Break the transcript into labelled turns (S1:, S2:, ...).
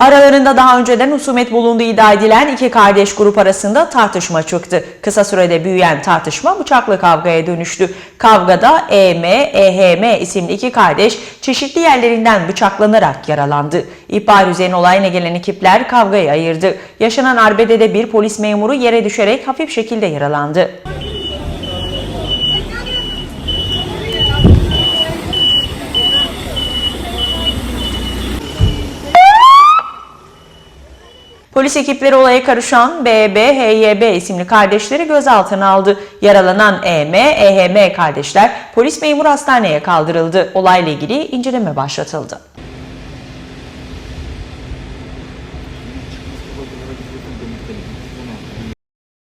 S1: Aralarında daha önceden husumet bulunduğu iddia edilen iki kardeş grup arasında tartışma çıktı. Kısa sürede büyüyen tartışma bıçaklı kavgaya dönüştü. Kavgada EM, EHM isimli iki kardeş çeşitli yerlerinden bıçaklanarak yaralandı. İhbar üzerine olayına gelen ekipler kavgayı ayırdı. Yaşanan arbedede bir polis memuru yere düşerek hafif şekilde yaralandı. Polis ekipleri olaya karışan BB, HYB isimli kardeşleri gözaltına aldı. Yaralanan EM, EHM kardeşler polis memur hastaneye kaldırıldı. Olayla ilgili inceleme başlatıldı.